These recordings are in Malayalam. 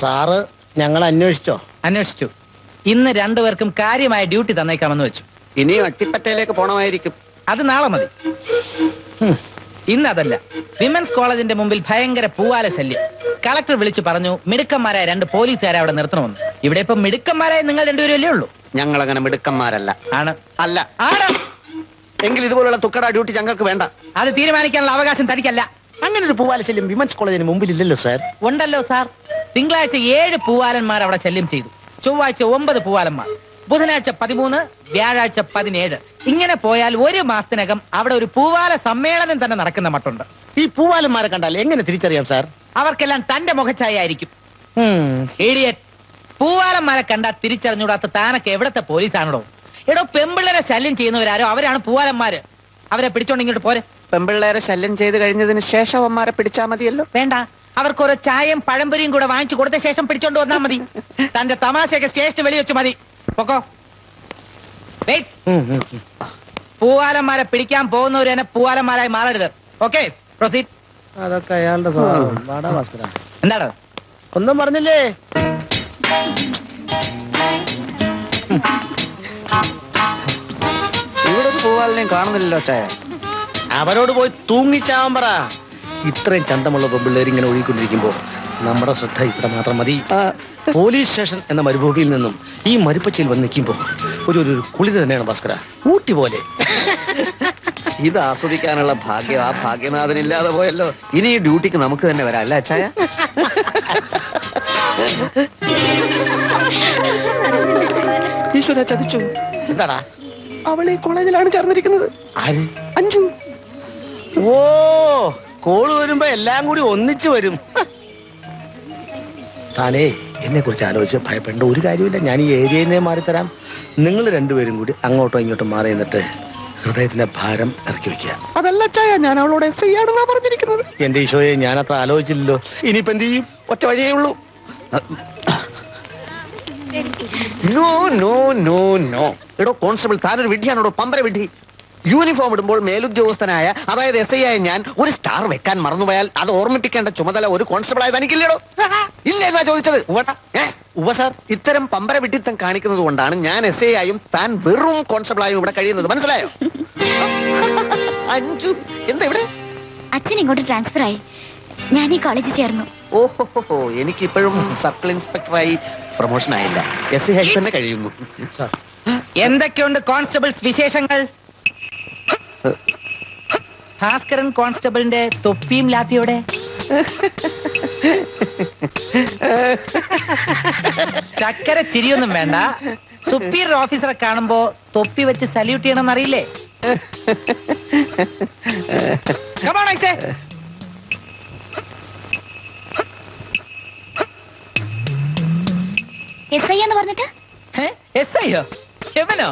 സാറ് ഞങ്ങൾ അന്വേഷിച്ചോ? അന്വേഷിച്ചു. ഇന്ന് രണ്ടുപേർക്കും കാര്യമായ ഡ്യൂട്ടി തന്നേക്കാമെന്ന് വെച്ചു. ഇനി അട്ടിപ്പറ്റയിലേക്ക് പോണമായിരിക്കും. അത് നാളെ മതി. ഇന്നതല്ല. വിമൻസ് കോളേജിന്റെ മുമ്പിൽ ഭയങ്കര പൂവാല ശല്യം. കളക്ടർ വിളിച്ചു പറഞ്ഞു മിടുക്കന്മാരായ രണ്ട് പോലീസുകാരെ അവിടെ നിർത്തണമെന്ന്. ഇവിടെ ഇപ്പൊ മിടുക്കന്മാരായ നിങ്ങൾ രണ്ടുപേരല്ലേ ഉള്ളൂ. ഞങ്ങൾ അങ്ങനെ മിടുക്കന്മാരല്ല. ആണ്. അല്ല. ആണ് എങ്കിൽ ഇതുപോലുള്ള തുക്കട ഡ്യൂട്ടി ഞങ്ങൾക്ക് വേണ്ട. അത് തീരുമാനിക്കാനുള്ള അവകാശം തനിക്കല്ല. അങ്ങനെ ഒരു പൂവാല ശല്യം വിമൻസ് കോളേജിന് മുമ്പിൽ ഇല്ലല്ലോ സാർ. ഉണ്ടല്ലോ സാർ. തിങ്കളാഴ്ച ഏഴ് പൂവാലന്മാർ അവിടെ ശല്യം ചെയ്തു. ചൊവ്വാഴ്ച ഒമ്പത് പൂവാലന്മാർ. ബുധനാഴ്ച പതിമൂന്ന് വ്യാഴാഴ്ച പതിനേഴ്. ഇങ്ങനെ പോയാൽ ഒരു മാസത്തിനകം അവിടെ ഒരു പൂവാല സമ്മേളനം തന്നെ നടക്കുന്ന മട്ടുണ്ട്. ഈ പൂവാലന്മാരെ കണ്ടാൽ എങ്ങനെ തിരിച്ചറിയാം സാർ? അവർക്കെല്ലാം തന്റെ മുഖച്ഛായ ആയിരിക്കും. പൂവാലന്മാരെ കണ്ടാൽ തിരിച്ചറിഞ്ഞൂടാത്ത താനൊക്കെ എവിടത്തെ പോലീസാണോ എടോ പെമ്പിള്ളേരെ ശല്യം ചെയ്യുന്നവരാരോ? അവരാണ് പൂവാലന്മാര്. അവരെ പിടിച്ചോണ്ട് ഇങ്ങോട്ട് പോരെ. പെമ്പിള്ളേരെ ശല്യം ചെയ്ത് കഴിഞ്ഞതിന് ശേഷം അവന്മാരെ പിടിച്ചാൽ മതിയല്ലോ. വേണ്ട. അവർക്ക് ഒരു ചായയും പഴംപൊരിയും കൂടെ വാങ്ങിച്ചു കൊടുത്ത ശേഷം പിടിച്ചോണ്ട് വന്നാ മതി. തന്റെ തമാശയൊക്കെ സ്റ്റേഷന് വെളി വെച്ച് മതി. പൊക്കോ. പൂവാലന്മാരെ പിടിക്കാൻ പോകുന്നവർ തന്നെ പൂവാലന്മാരായി മാറരുത്. ഓക്കെ പ്രൊസീഡ് അതൊക്കെ അയാളുടെ സ്വഭാവം. എന്താണ്? ഒന്നും പറഞ്ഞില്ലേ? ഇവിടെ പൂവാലിനെയും കാണുന്നില്ലല്ലോ ചായ അവരോട് പോയി തൂങ്ങിച്ചാവാൻ പറ. ഇത്രയും ചന്തമുള്ള പെമ്പിള്ളേർ ഇങ്ങനെ ഒഴുകിക്കൊണ്ടിരിക്കുമ്പോൾ നമ്മുടെ ശ്രദ്ധ ഇവിടെ മാത്രം മതി. പോലീസ് സ്റ്റേഷൻ എന്ന മരുഭൂമിയിൽ നിന്നും ഈ മരുപ്പച്ചയിൽ വന്ന് നിൽക്കുമ്പോൾ ഒരു ഒരു കുളിത തന്നെയാണ് ഭാസ്കര. ഊട്ടി പോലെ. ഇത് ആസ്വദിക്കാനുള്ള ഭാഗ്യം ആ ഭാഗ്യനാഥനില്ലാതെ പോയല്ലോ. ഇനി ഈ ഡ്യൂട്ടിക്ക് നമുക്ക് തന്നെ വരാം അല്ല അച്ചായ? ഈശ്വര ചതിച്ചു. എന്താടാ? അവളെ കോളേജിലാണ് ചേർന്നിരിക്കുന്നത്. ആര്? അഞ്ചു ഓ! കോൾ വരുമ്പോ എല്ലാം കൂടി ഒന്നിച്ചു വരും. താനേ എന്നെ കുറിച്ച് ആലോചിച്ച് ഭയപ്പെടേണ്ട ഒരു കാര്യമില്ല ഞാൻ ഈ ഏരിയയിൽ നിന്നേ മാറിത്തരാം നിങ്ങൾ രണ്ടുപേരും കൂടി അങ്ങോട്ടോ ഇങ്ങോട്ടോ മാറി നിന്നിട്ട് ഹൃദയത്തിന്റെ ഭാരം ഇറക്കി വെക്കുക. അതല്ല ഞാൻ അവളോട് എസ് ഐ ആണെന്നാ പറഞ്ഞിരിക്കുന്നത്. എന്റെ ഈശോയെ ഞാൻ അത്ര ആലോചിച്ചില്ലല്ലോ. ഇനിയിപ്പോ എന്ത് ചെയ്യും? ഒറ്റ വഴിയേ ഉള്ളൂ. No no no no. എടോ കോൺസ്റ്റബിൾ താനൊരു വിഡ്ഢിയാണോ പമ്പര വിഡ്ഢി. യൂണിഫോം ഇടുമ്പോൾ മേലുദ്യോഗസ്ഥനായ അതായത് എസ് ഐ ആയ ഞാൻ ഒരു സ്റ്റാർ വെക്കാൻ മറന്നുപോയാൽ അത് ഓർമ്മിപ്പിക്കേണ്ട ചുമതല ഒരു കോൺസ്റ്റബിൾ ആയത് എനിക്കില്ലടോ. ഇല്ല എന്നാ ചോദിച്ചത്. ഉപ ഉവ സാർ ഇത്തരം പമ്പര വിട്ടിത്തം കാണിക്കുന്നത് കൊണ്ടാണ് ഞാൻ എസ് ഐ ആയും താൻ വെറും കോൺസ്റ്റബിൾ ആയും ഇവിടെ കഴിയുന്നത്. മനസ്സിലായോ? അഞ്ചു എന്താ ഇവിടെ? അച്ഛൻ ഇങ്ങോട്ട് ട്രാൻസ്ഫർ ആയി. ഞാൻ ഈ കോളേജിൽ ചേർന്നു. ഓഹോ എനിക്ക് ഇപ്പോഴും സർക്കിൾ ഇൻസ്പെക്ടറായി പ്രൊമോഷൻ ആയില്ല. എസ് ഐ ആയി തന്നെ കഴിയുന്നു. സാർ എന്തൊക്കെയുണ്ട് കോൺസ്റ്റബിൾസ് വിശേഷങ്ങൾ? ഭാസ്കരൻ കോൺസ്റ്റബിളിന്റെ തൊപ്പിയും ലാത്തിയോടെ ചക്കര ചിരിയൊന്നും വേണ്ട. സുപ്പീരിയർ ഓഫീസറെ കാണുമ്പോ തൊപ്പി വെച്ച് സല്യൂട്ട് ചെയ്യണമെന്ന് അറിയില്ലേ? എസ് ഐ എന്ന് പറഞ്ഞിട്ട്? എസ് ഐയോ എവനോ?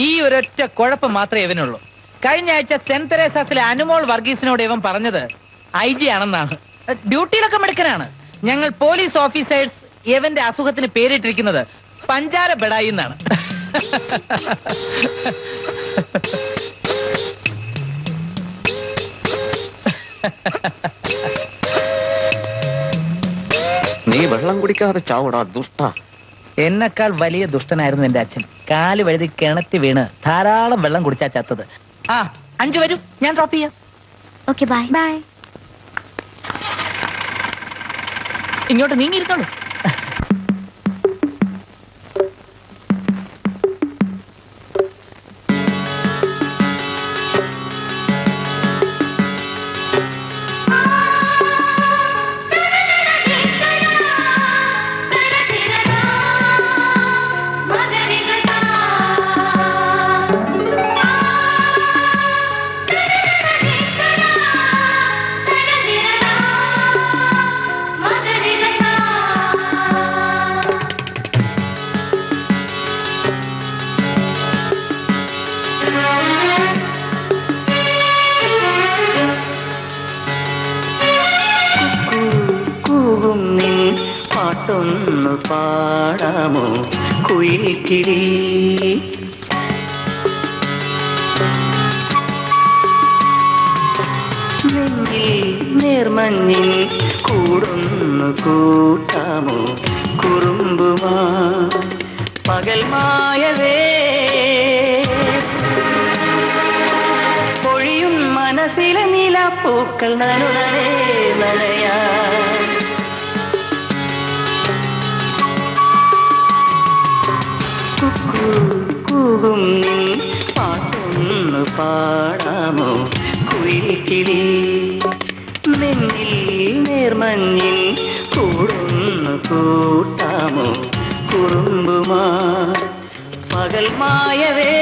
ഈ ഒരൊറ്റ കുഴപ്പം മാത്രമേ ഇവനുള്ളൂ. കഴിഞ്ഞ ആഴ്ച സെന്റ് തെരേസാസിലെ അനുമോൾ വർഗീസിനോട് ഇവൻ പറഞ്ഞത് ഐ ജി ആണെന്നാണ്. ഡ്യൂട്ടിയിലൊക്കെ മിടുക്കനാണ്. ഞങ്ങൾ പോലീസ് ഓഫീസേഴ്സ് ഇവന്റെ അസുഖത്തിന് പേരിട്ടിരിക്കുന്നത് പഞ്ചാര ബെടായി എന്നാണ്. നീ വെള്ളം കുടിക്കാതെ ചാവടാ ദുഷ്ട. എന്നെക്കാൾ വലിയ ദുഷ്ടനായിരുന്നു എന്റെ അച്ഛൻ. കാൽ വഴുതി കിണറ്റി വീണ് ധാരാളം വെള്ളം കുടിച്ചാ ചത്തത്. ആ അഞ്ചു വരും. ഞാൻ ഡ്രോപ്പ് ചെയ്യാം. ഓക്കെ ബൈ ബൈ ഇങ്ങോട്ട് നീങ്ങിയിരുന്നോളൂ. പാട്ടൊന്നു പാടാമോ? കുയിൽ നേർമഞ്ഞിൽ കൂടൊന്നു കൂട്ടാമോ? കുറുമ്പുമാ. പകൽ മായവേ. പൊഴിയും മനസ്സിലെ നിലാപ്പൂക്കൾ നനുനരേ. കൂകും പാട്ടൊന്നു പാടാമോ? കുയിൽക്കിളി നിന്നിൽ നേർമഞ്ഞിൽ കൂടൊന്ന് കൂട്ടാമോ? കുറുമ്പുമാ പകൽ മായവേ.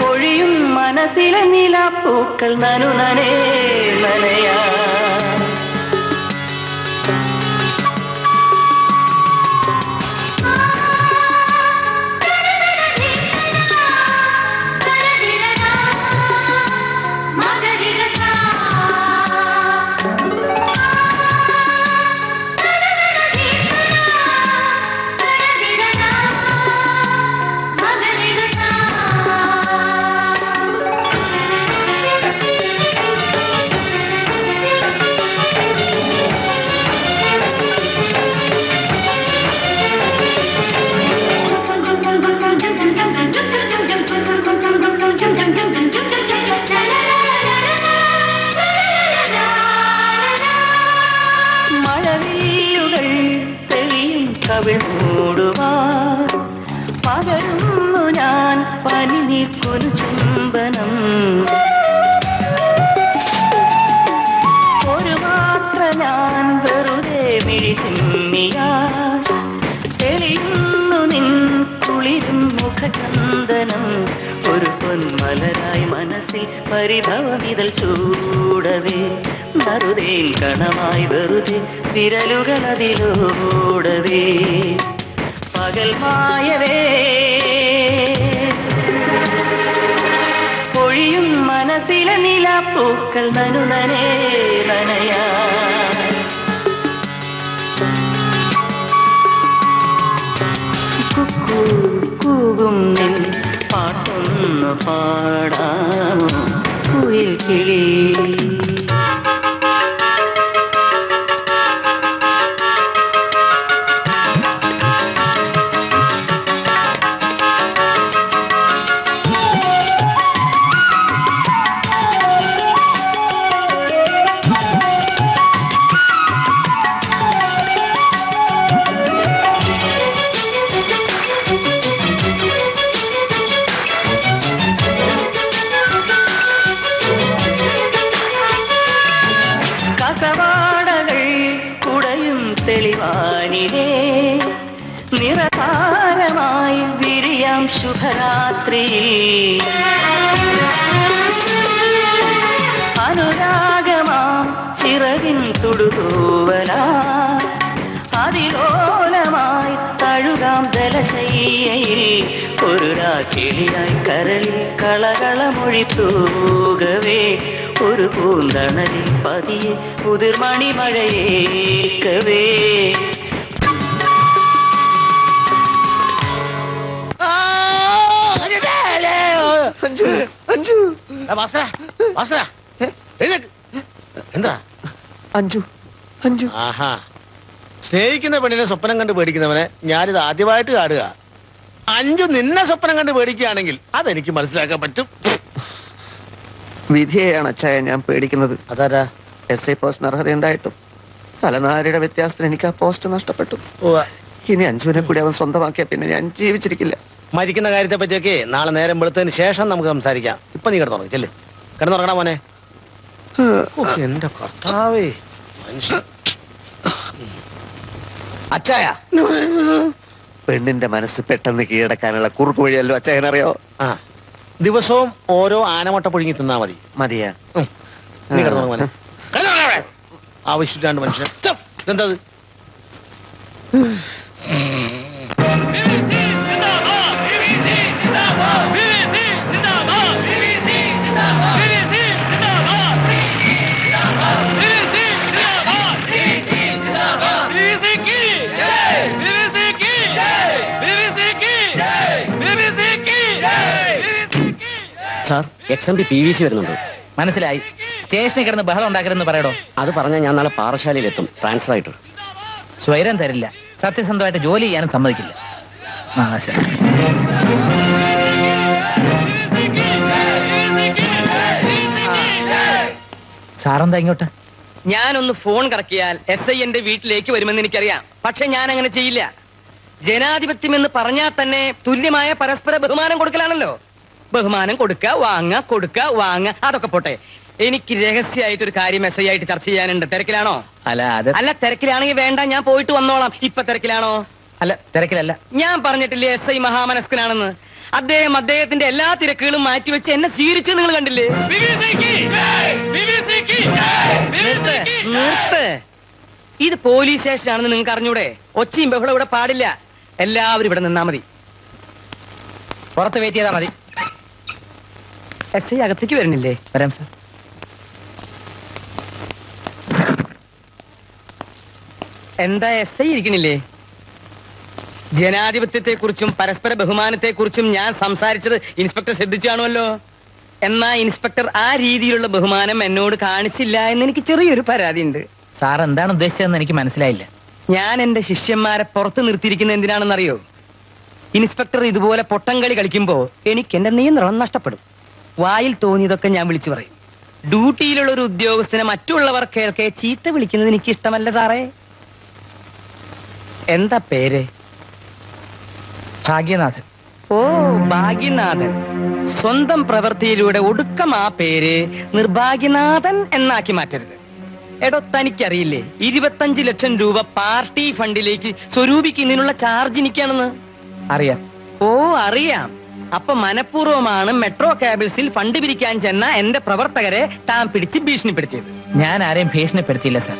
പൊഴിയും മനസ്സിലെ നിലാപ്പൂക്കൾ നനുനനേ നനയാ കവിൾ പകരുന്നു ഞാൻ പനി നീക്കൊരു മനസ്സിൽ പരിഭവമിതൽ ചൂടവേ. നറുതേൻ കണമായി വെറുതെ വിരലുകൾ അതിലൂടവേ. പകൽ മായവേ. പൊഴിയും മനസ്സിലെ നിലാപ്പൂക്കൾ നനുനനേ നനയാ. കൂകും നിൻ പാട്ടൊന്നു പാടാമോ കുയിൽ இரண்டாம் ஜலசையில் ஒரு ராட்சியாய் கரலில் கலகல மொழி தூகவே ஒரு பூந்தணலில் பதிய முதிர்மணி மழையேற்கவே அஞ்சு அஞ்சு. வாசா வாசா என்னடா அஞ்சு அஞ்சு. ஆஹா. സ്നേഹിക്കുന്ന പെണ്ണിനെ സ്വപ്നം കണ്ട് പേടിക്കുന്നവനെ ഞാനിത് ആദ്യമായിട്ട് കാണുക. അഞ്ചു നിന്നെ സ്വപ്നം കണ്ട് പേടിക്കുകയാണെങ്കിൽ അതെനിക്ക് മനസ്സിലാക്കാൻ പറ്റും. വിധിയെയാണ് അച്ചായ ഞാൻ പേടിക്കുന്നത്. അതാരാ? എസ് ഐ പോസ്റ്റിന് അർഹതയുണ്ടായിട്ടും തലനാരിയുടെ വ്യത്യാസത്തിന് എനിക്ക് ആ പോസ്റ്റ് നഷ്ടപ്പെട്ടു. ഇനി അഞ്ചുവിനെ കൂടി അവൻ സ്വന്തമാക്കിയ പിന്നെ ഞാൻ ജീവിച്ചിരിക്കില്ല. മരിക്കുന്ന കാര്യത്തെ പറ്റിയൊക്കെ നാളെ നേരം വെളുത്തതിന് ശേഷം നമുക്ക് സംസാരിക്കാം. ഇപ്പൊ നീ കിടന്നുറങ്ങി ചെല്ലേ. കിടന്നുറങ്ങണ മോനെ? എന്റെ കർത്താവേ. മനുഷ്യൻ അച്ചായ. പെണ്ണിന്റെ മനസ്സ് പെട്ടെന്ന് കീഴടക്കാനുള്ള കുറുക്ക് വഴിയല്ലോ അച്ചായനറിയോ? ആ. ദിവസവും ഓരോ ആനമട്ട പുഴുങ്ങി തിന്നാ മതി. മതിയാ. നീ. ആവശ്യമില്ലാണ്ട് മനുഷ്യൻ ഛെ, ex M P P V C വരുന്നുണ്ട്. മനസ്സിലായി. സ്റ്റേഷനിൽ കിടന്ന് ബഹളം ഉണ്ടാക്കരുതെന്ന് പറയടോ. അത് പറഞ്ഞാൽ ഞാൻ നാളെ പാറശാലയിൽ എത്തും ട്രാൻസ്ഫർ ആയിട്ട്. സ്വൈരം തരില്ല. സത്യസന്ധമായിട്ട് ജോലി ചെയ്യാനും സമ്മതിക്കില്ല. നാശം സാറെന്താ ഇങ്ങോട്ട്? ഞാനൊന്ന് ഫോൺ കറക്കിയാൽ എസ് ഐ എന്റെ വീട്ടിലേക്ക് വരുമെന്ന് എനിക്കറിയാം. പക്ഷെ ഞാൻ അങ്ങനെ ചെയ്യില്ല. ജനാധിപത്യം എന്ന് പറഞ്ഞാൽ തന്നെ തുല്യമായ പരസ്പര ബഹുമാനം കൊടുക്കലാണല്ലോ. ബഹുമാനം കൊടുക്ക വാങ്ങ കൊടുക്ക വാങ്ങ. അതൊക്കെ പോട്ടെ. എനിക്ക് രഹസ്യമായിട്ട് ഒരു കാര്യം മെസ്സേജ് ആയിട്ട് ചർച്ച ചെയ്യാനുണ്ട്. തിരക്കിലാണോ? അല്ല അത് അല്ല തിരക്കിലാണെങ്കിൽ വേണ്ട. ഞാൻ പോയിട്ട് വന്നോളാം. ഇപ്പൊ തിരക്കിലാണോ? അല്ല തിരക്കിലല്ല. ഞാൻ പറഞ്ഞിട്ടില്ലേ എസ് ഐ മഹാമനസ്കനാണെന്ന്? അദ്ദേഹം അദ്ദേഹത്തിന്റെ എല്ലാ തിരക്കുകളും മാറ്റിവെച്ച് എന്നെ സ്വീകരിച്ചു നിങ്ങൾ കണ്ടില്ലേ? നിർത്ത്. ഇത് പോലീസ് സ്റ്റേഷനാണെന്ന് നിങ്ങൾക്ക് അറിഞ്ഞൂടെ? ഒച്ചയും ബഹളം ഇവിടെ പാടില്ല. എല്ലാവരും ഇവിടെ നിന്നാ മതി. പുറത്ത് വെയിറ്റ് ചെയ്താൽ മതി. എസ് ഐ അകത്തേക്ക് വരണില്ലേ വരാം സാർ. എന്താ എസ് ഐ ഇരിക്കണില്ലേ ജനാധിപത്യത്തെ കുറിച്ചും പരസ്പര ബഹുമാനത്തെക്കുറിച്ചും ഞാൻ സംസാരിച്ചത് ഇൻസ്പെക്ടർ ശ്രദ്ധിച്ചാണല്ലോ എന്നാ ഇൻസ്പെക്ടർ ആ രീതിയിലുള്ള ബഹുമാനം എന്നോട് കാണിച്ചില്ല എന്ന് എനിക്ക് ചെറിയൊരു പരാതി ഉണ്ട് സാർ എന്താണ് ഉദ്ദേശിച്ചതെന്ന് എനിക്ക് മനസ്സിലായില്ല. ഞാൻ എന്റെ ശിഷ്യന്മാരെ പുറത്ത് നിർത്തിയിരിക്കുന്ന എന്തിനാണെന്നറിയോ? ഇൻസ്പെക്ടർ ഇതുപോലെ പൊട്ടംകളി കളിക്കുമ്പോൾ എനിക്ക് എന്റെ നിയന്ത്രണം നഷ്ടപ്പെടും. വായിൽ തോന്നിയതൊക്കെ ഞാൻ വിളിച്ചു പറയും. ഡ്യൂട്ടിയിലുള്ള ഒരു ഉദ്യോഗസ്ഥനെ മറ്റുള്ളവർ കേൾക്കെ ചീത്ത വിളിക്കുന്നത് എനിക്ക് ഇഷ്ടമല്ല സാറേ. എന്താ പേര്? ഭാഗ്യനാഥൻ. ഓ ഭാഗ്യനാഥൻ. സ്വന്തം പ്രവൃത്തിയിലൂടെ ഒടുക്കം ആ പേര് നിർഭാഗ്യനാഥൻ എന്നാക്കി മാറ്റരുത്. എടോ തനിക്കറിയില്ലേ? ഇരുപത്തഞ്ച് ലക്ഷം രൂപ പാർട്ടി ഫണ്ടിലേക്ക് സ്വരൂപിക്കുന്നതിനുള്ള ചാർജ് എനിക്കാണെന്ന്? അറിയാം. ഓ അറിയാം. അപ്പൊ മനഃപൂർവമാണ് മെട്രോ കേബിൾസിൽ ഫണ്ട് പിരിക്കാൻ ചെന്ന എന്റെ പ്രവർത്തകരെ താൻ പിടിച്ച് ഭീഷണിപ്പെടുത്തിയത്. ഞാൻ ആരെയും ഭീഷണിപ്പെടുത്തിയില്ല സാർ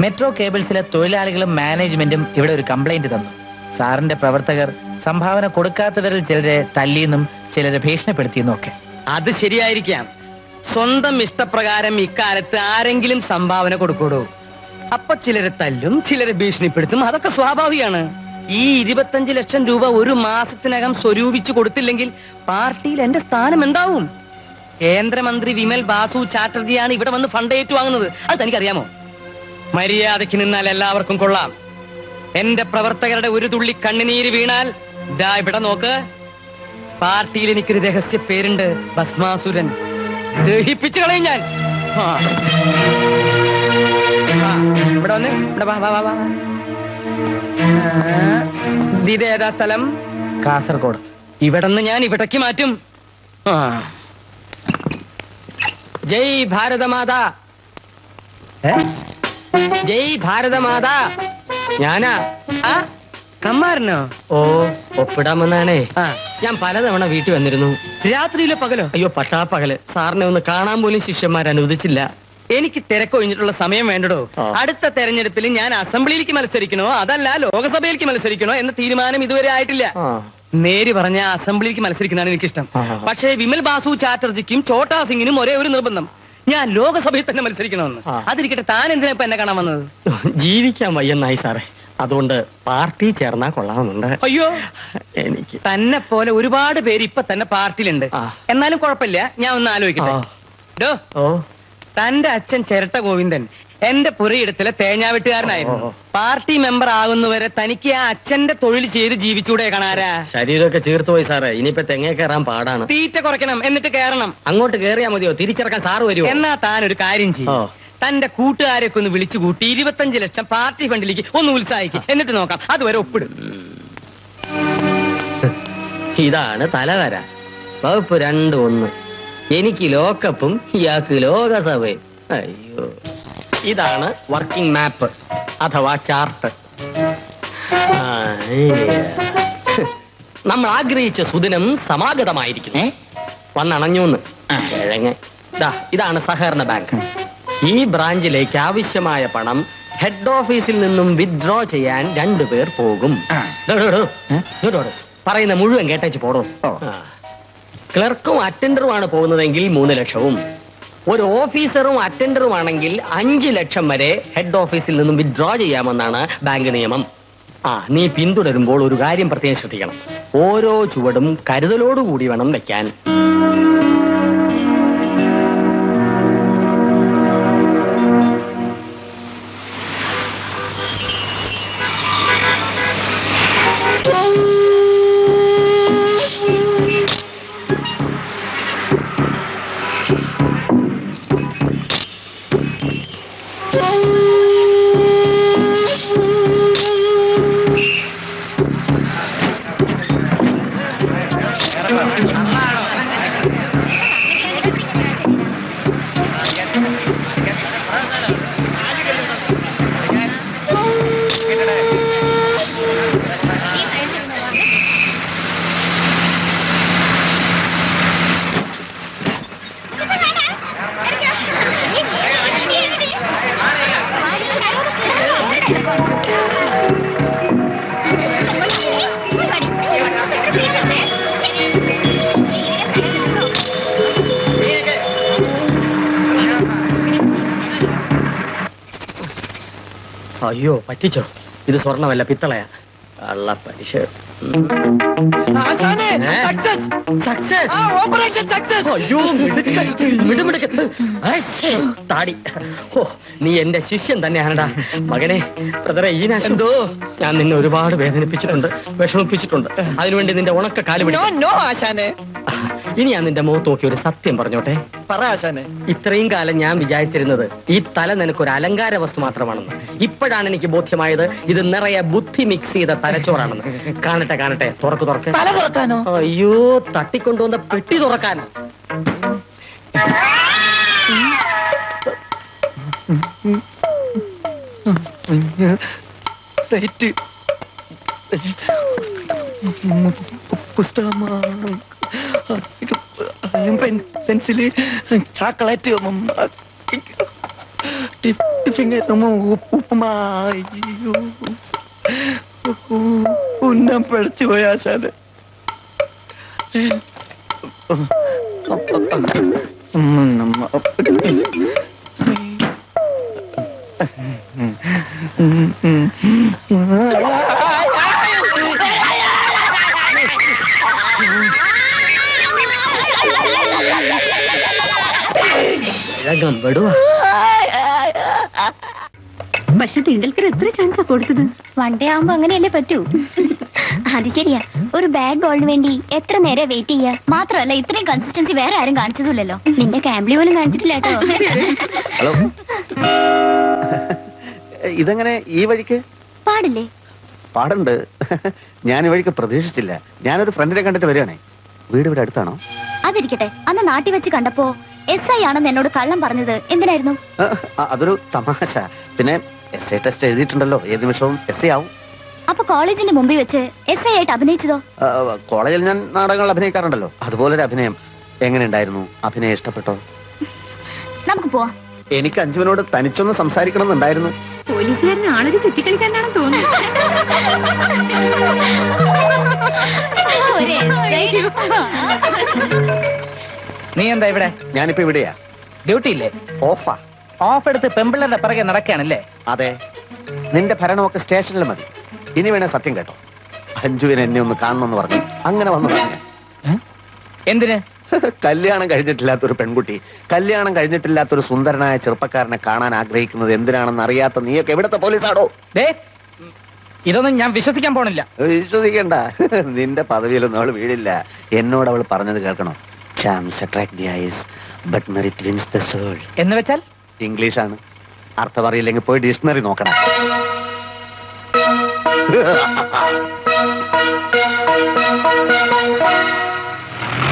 മെട്രോ കേബിൾസിലെ തൊഴിലാളികളും മാനേജ്മെന്റും ഇവിടെ ഒരു കംപ്ലൈന്റ് തന്നു. സാറിന്റെ പ്രവർത്തകർ സംഭാവന കൊടുക്കാത്തവരിൽ ചിലരെ തല്ലിയെന്നും ചിലരെ ഭീഷണിപ്പെടുത്തിയെന്നും ഒക്കെ. അത് ശരിയായിരിക്കാം. സ്വന്തം ഇഷ്ടപ്രകാരം ഇക്കാലത്ത് ആരെങ്കിലും സംഭാവന കൊടുക്കൂടൂ അപ്പൊ ചിലരെ തല്ലും ചിലരെ ഭീഷണിപ്പെടുത്തും അതൊക്കെ സ്വാഭാവികമാണ്. ഈ ഇരുപത്തഞ്ച് ലക്ഷം രൂപ ഒരു മാസത്തിനകം സ്വരൂപിച്ചു കൊടുത്തില്ലെങ്കിൽ പാർട്ടിയിൽ എന്റെ സ്ഥാനം എന്താവും? കേന്ദ്രമന്ത്രി വിമൽ ബാസു ചാറ്റർജിയാണ് ഇവിടെ വന്ന് ഫണ്ട് ഏറ്റുവാങ്ങുന്നത്. അത് തനിക്കറിയാമോ മര്യാദയ്ക്ക് നിന്നാൽ എല്ലാവർക്കും കൊള്ളാം. എന്റെ പ്രവർത്തകരുടെ ഒരു തുള്ളി കണ്ണുനീര് വീണാൽ ദാ ഇവിടെ നോക്ക്. പാർട്ടിയിൽ എനിക്കൊരു രഹസ്യ പേരുണ്ട് ഭസ്മാസുരൻ. ദഹിപ്പിച്ചു കളയും ഞാൻ. ഇവിടെ വന്ന്. ഇവിടെ വാ വാ വാ വാ. ഏതാ സ്ഥലം? കാസർഗോഡ്. ഇവിടെന്ന് ഞാൻ ഇവിടേക്ക് മാറ്റും. ജയ് ഭാരതമാതാ? ജയ് ഭാരതമാതാ. ഞാനാ. ആ കമ്മാരനോ ഓ ഒപ്പിടാമെന്നാണേ. ഞാൻ പലതവണ വീട്ടിൽ വന്നിരുന്നു. രാത്രിയിലെ പകലോ? അയ്യോ പട്ടാ പകൽ. സാറിനെ ഒന്ന് കാണാൻ പോലും ശിഷ്യന്മാർ അനുവദിച്ചില്ല. എനിക്ക് തിരക്കൊഴിഞ്ഞിട്ടുള്ള സമയം വേണ്ടടോ. അടുത്ത തെരഞ്ഞെടുപ്പിൽ ഞാൻ അസംബ്ലിയിലേക്ക് മത്സരിക്കണോ? അതല്ല ലോകസഭയിലേക്ക് മത്സരിക്കണോ എന്ന തീരുമാനം ഇതുവരെ ആയിട്ടില്ല. നേരി പറഞ്ഞ അസംബ്ലിയിലേക്ക് മത്സരിക്കുന്നതാണ് എനിക്കിഷ്ടം. പക്ഷേ വിമൽ ബാസു ചാറ്റർജിക്കും ചോട്ടാ സിംഗിനും ഒരേ ഒരു നിർബന്ധം. ഞാൻ ലോകസഭയിൽ തന്നെ മത്സരിക്കണമെന്ന്. അതിരിക്കട്ടെ താൻ എന്തിനാ ഇപ്പൊ എന്നെ കാണാൻ വന്നത്? ജീവിക്കാൻ വയ്യെന്നായി സാറേ. അതുകൊണ്ട് പാർട്ടി ചേർന്നാ കൊള്ളാമെന്നുണ്ട്. അയ്യോ. എനിക്ക്. തന്നെ പോലെ ഒരുപാട് പേര് ഇപ്പൊ തന്നെ പാർട്ടിയിലുണ്ട്. എന്നാലും കുഴപ്പമില്ല. ഞാൻ ഒന്ന് ആലോചിക്കട്ടെ. ഡോ. ഓ. തന്റെ അച്ഛൻ ചിരട്ട ഗോവിന്ദൻ എന്റെ പുരയിടത്തിലെ ഓ. പാർട്ടി മെമ്പർ ആകുന്നവരെ തനിക്ക് ആ അച്ഛന്റെ തൊഴിൽ ചെയ്ത് ജീവിച്ചൂടെ കാണാരാ ശരീരമൊക്കെ ചീർത്തു പോയി സാറേ. ഇനിയിപ്പോ തെങ്ങേ കയറാൻ പാടാണ്. തീറ്റ കുറയ്ക്കണം എന്നിട്ട് കയറണം. അങ്ങോട്ട് കയറിയാ മതിയോ? തിരിച്ചിറക്കാൻ സാറ് വരുമോ എന്നാ താൻ ഒരു കാര്യം ചെയ്യും. തന്റെ കൂട്ടുകാരെയൊക്കെ ഒന്ന് വിളിച്ചു കൂട്ടി ഇരുപത്തഞ്ച് ലക്ഷം പാർട്ടി ഫണ്ടിലേക്ക് ഒന്ന് ഉത്സാഹിക്കും. എന്നിട്ട് നോക്കാം. അതുവരെ ഒപ്പിടും. ഇതാണ് തലവര. വകുപ്പ് രണ്ട് ഒന്ന്. എനിക്ക് ലോക്കപ്പും ഇയാൾക്ക് ലോകസഭയും. അയ്യോ. ഇതാണ് വർക്കിംഗ് മാപ്പ് അഥവാ ചാർട്ട്. നമ്മൾ ആഗ്രഹിച്ച സുദിനം സമാഗതമായിരിക്കുന്നു. വന്നണഞ്ഞൂന്ന്. കിഴങ്ങ്. ഇതാണ് സഹകരണ ബാങ്ക്. ഈ ബ്രാഞ്ചിലേക്ക് ആവശ്യമായ പണം ഹെഡ് ഓഫീസിൽ നിന്നും വിത്ഡ്രോ ചെയ്യാൻ രണ്ടുപേർ പോകും. പറയുന്ന മുഴുവൻ കേട്ടേച്ച് പോടോ. ക്ലർക്കും അറ്റൻഡറുമാണ് പോകുന്നതെങ്കിൽ മൂന്ന് ലക്ഷവും. ഒരു ഓഫീസറും അറ്റൻഡറുമാണെങ്കിൽ അഞ്ച് ലക്ഷം വരെ ഹെഡ് ഓഫീസിൽ നിന്നും വിഡ്രോ ചെയ്യാമെന്നാണ് ബാങ്ക് നിയമം. ആ നീ പിന്തുടരുമ്പോൾ ഒരു കാര്യം പ്രത്യേകം ശ്രദ്ധിക്കണം. ഓരോ ചുവടും കരുതലോടുകൂടി വേണം വെക്കാൻ. അയ്യോ പറ്റിച്ചോ? ഇത് സ്വർണമല്ല പിത്തളയാ. കള്ള പലിശ. താടി. ഓ നീ എന്റെ ശിഷ്യൻ തന്നെയാണടാ. മകനെ ബ്രദറെ ഈ നാശന്തോ ഞാൻ നിന്നെ ഒരുപാട് വേദനിപ്പിച്ചിട്ടുണ്ട് വിഷമിപ്പിച്ചിട്ടുണ്ട്. അതിനുവേണ്ടി നിന്റെ ഉണക്ക കാൽ ഇനി ഞാൻ നിന്റെ മുഖത്ത് നോക്കി ഒരു സത്യം പറഞ്ഞോട്ടെ? പറയാശാനെ ആശാനെ. ഇത്രയും കാലം ഞാൻ വിചാരിച്ചിരുന്നത് ഈ തല നിനക്ക് ഒരു അലങ്കാര വസ്തു മാത്രമാണെന്ന്. ഇപ്പോഴാണ് എനിക്ക് ബോധ്യമായത് ഇത് നിറയെ ബുദ്ധി മിക്സ് ചെയ്ത തലച്ചോറാണെന്ന്. കാണട്ടെ കാണട്ടെ. തുറക്ക് തുറക്ക്. തല തുറക്കാനോ? അയ്യോ തട്ടിക്കൊണ്ടുവന്ന പെട്ടി തുറക്കാൻ പുസ്തകമാണ് പെൻസില് ചോക്ലേറ്റ് ടിഫിൻ ഉപ്പുമായോ ഉന്നം പഠിച്ചു പോയ ആശാന് ഇഴകം വിടുവാ പക്ഷെ തിണ്ടൽക്കർ എത്ര ചാൻസാ കൊടുത്തത്? വൺ ഡേ ആവുമ്പോ അങ്ങനെയല്ലേ പറ്റൂ? അത് ശരിയാ. ഒരു ബാഡ് ബോളിന് വേണ്ടി എത്ര നേരം വെയിറ്റ് ചെയ്യാ? മാത്രമല്ല ഇത്രയും കൺസിസ്റ്റൻസി വേറെ ആരും കാണിച്ചതുമില്ലല്ലോ. നിന്റെ ക്യാമ്പിളി പോലും കാണിച്ചിട്ടില്ല കേട്ടോ. ഹലോ ഇതെങ്ങനെ ഈ വഴിക്ക്? പാടില്ലേ? പാടുണ്ട്. ഞാൻ ഈ വഴിക്ക് പ്രതീക്ഷിച്ചില്ല. ഞാനൊരു ഫ്രണ്ടിനെ കണ്ടിട്ട് വരികയാണേ. വീട് ഇവിടെ അടുത്താണോ? അതിരിക്കട്ടെ. അന്ന് നാട്ടിൽ വെച്ച് കണ്ടപ്പോ എസ് ഐ ആണെന്ന് എന്നോട് കള്ളം പറഞ്ഞത് എന്തിനായിരുന്നു? അതൊരു തമാശ. പിന്നെ എസ് ഐ ടെസ്റ്റ് എഴുതിയിട്ടുണ്ടല്ലോ. ഏത് നിമിഷവും എസ് ഐ ആവും. അപ്പൊ കോളേജിന്റെ മുമ്പിൽ വെച്ച് എസ് ഐ ആയിട്ട് അഭിനയിച്ചതോ? കോളേജിൽ ഞാൻ നാടകങ്ങൾ അഭിനയിക്കാറുണ്ടല്ലോ. അതുപോലൊരു അഭിനയം. എങ്ങനെ ഉണ്ടായിരുന്നു അഭിനയം ഇഷ്ടപ്പെട്ടോ? നമുക്ക് പോവാം. എനിക്ക് അഞ്ജുവിനോട് തനിച്ചൊന്ന് സംസാരിക്കണം എന്നുണ്ടായിരുന്നു പോലീസുകാരന് ആളൊരു ചുറ്റിക്കളിക്കാരനാണ് നീ എന്താ ഇവിടെ? ഞാനിപ്പോ ഇവിടെയാ. ഡ്യൂട്ടി ഇല്ലേ? ഓഫാ ഓഫ് എടുത്ത് പെമ്പിള്ളന്റെ പിറകെ നടക്കുകയാണല്ലേ? അതെ. നിന്റെ ഭരണമൊക്കെ സ്റ്റേഷനിൽ മതി. ഇനി വേണേ സത്യം കേട്ടോ. അഞ്ജുവിനെ എന്നെ ഒന്ന് കാണണമെന്ന് പറഞ്ഞു. അങ്ങനെ വന്നു പറഞ്ഞു. എന്തിന്? കല്യാണം കഴിഞ്ഞിട്ടില്ലാത്തൊരു പെൺകുട്ടി കല്യാണം കഴിഞ്ഞിട്ടില്ലാത്തൊരു സുന്ദരനായ ചെറുപ്പക്കാരനെ കാണാൻ ആഗ്രഹിക്കുന്നത് എന്തിനാണെന്ന് അറിയാത്ത നീയൊക്കെ എവിടത്തെ പോലീസാടോ? ഇതൊന്നും ഞാൻ വിശ്വസിക്കാൻ പോണില്ല. വിശ്വസിക്കണ്ട. നിന്റെ പദവിയിലൊന്നും അവൾ വീടില്ല. എന്നോട് അവൾ പറഞ്ഞത് കേൾക്കണം? Charms attract the eyes, but merit wins the soul. എന്ന് വെച്ചാൽ? ഇംഗ്ലീഷാണ്. അർത്ഥം അറിയില്ലെങ്കിൽ പോയി ഡിക്ഷണറി നോക്കണം.